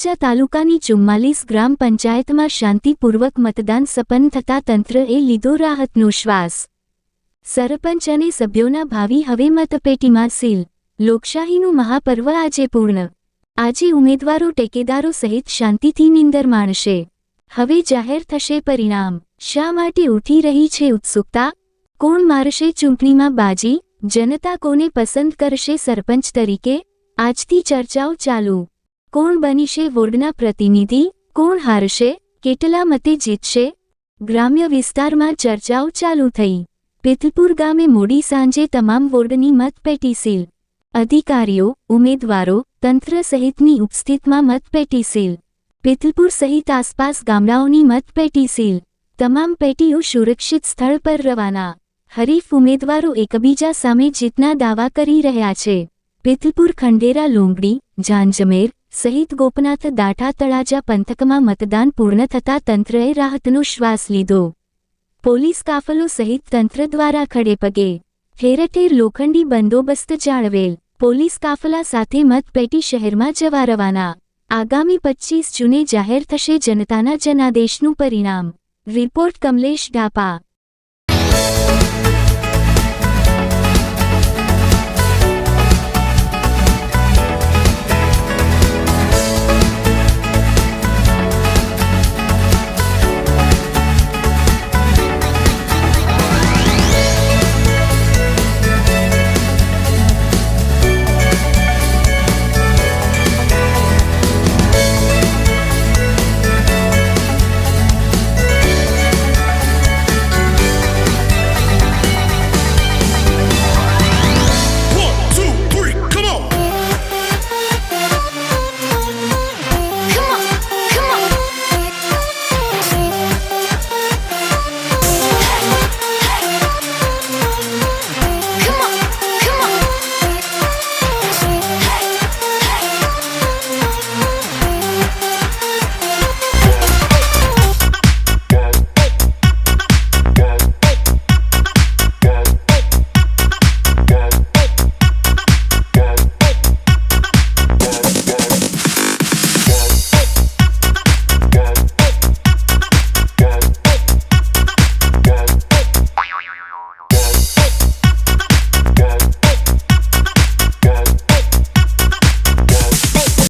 તળાજા તાલુકાની ચુમ્માલીસ ગ્રામ પંચાયતમાં શાંતિપૂર્વક મતદાન સપન્ન થતા તંત્રએ લીધો રાહતનો શ્વાસ. સરપંચ અને સભ્યોના ભાવિ હવે મતપેટીમાં સીલ. લોકશાહીનું મહાપર્વ આજે પૂર્ણ. આજે ઉમેદવારો, ટેકેદારો સહિત શાંતિથી નિંદર માણશે. હવે જાહેર થશે પરિણામ. શા માટે ઉઠી રહી છે ઉત્સુકતા? કોણ મારશે ચૂંટણીમાં બાજી? જનતા કોને પસંદ કરશે સરપંચ તરીકે? આજથી ચર્ચાઓ ચાલુ. કોણ બનીશે વોર્ડના પ્રતિનિધિ? કોણ હારશે? કેટલા મતે જીતશે? ગ્રામ્ય વિસ્તારમાં ચર્ચાઓ ચાલુ થઈ. પિથલપુર ગામે મોડી સાંજે તમામ વોર્ડની મતપેટી સીલ અધિકારીઓ, ઉમેદવારો, તંત્ર સહિતની ઉપસ્થિતમાં મતપેટી સીલ પિથલપુર સહિત આસપાસ ગામડાઓની મતપેટી સીલ તમામ પેટીઓ સુરક્ષિત સ્થળ પર રવાના. હરીફ ઉમેદવારો એકબીજા સામે જીતના દાવા કરી રહ્યા છે. પિથલપુર ખંડેરા લોંગડી, ઝાંઝમેર સહિત ગોપનાથ દાઠા તળાજા પંથકમાં મતદાન પૂર્ણ થતાં તંત્રએ રાહતનો શ્વાસ લીધો. પોલીસ કાફલો સહિત તંત્ર દ્વારા ખડેપગે ઠેરઠેર લોખંડી બંદોબસ્ત જાળવેલ. પોલીસ કાફલા સાથે મતપેટી શહેરમાં જવા રવાના. આગામી પચ્ચીસ જૂને જાહેર થશે જનતાના જનાદેશનું પરિણામ. રિપોર્ટ કમલેશ ઢાપા